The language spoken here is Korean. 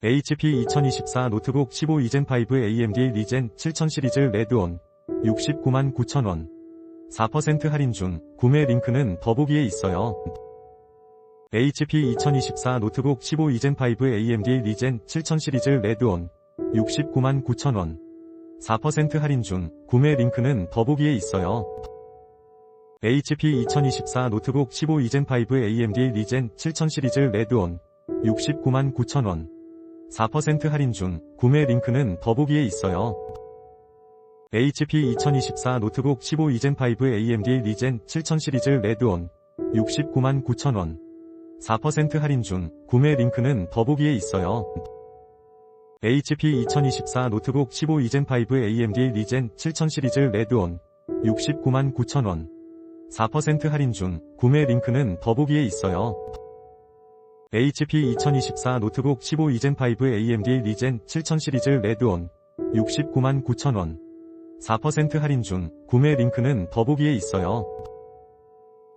HP 2024 노트북 15 이젠 5 AMD 리젠 7000 시리즈 레드온 69만 9천원 4% 할인 중 구매 링크는 더보기에 있어요. HP 2024 노트북 15 이젠 5 AMD 리젠 7000 시리즈 레드온 69만 9천원 4% 할인 중 구매 링크는 더보기에 있어요. HP 2024 노트북 15 이젠 5 AMD 리젠 7000 시리즈 레드온 69만 9천원 4% 할인 중 구매 링크는 더보기에 있어요. HP 2024 노트북 15 이젠 5 AMD 리젠 7000 시리즈 레드온 69만 9천원 4% 할인 중 구매 링크는 더보기에 있어요. HP 2024 노트북 15 이젠 5 AMD 리젠 7000 시리즈 레드온 69만 9천원 4% 할인 중 구매 링크는 더보기에 있어요. HP 2024 노트북 15 이젠 5 AMD 리젠 7000 시리즈 레드온 69만 9천원 4% 할인 중 구매 링크는 더보기에 있어요.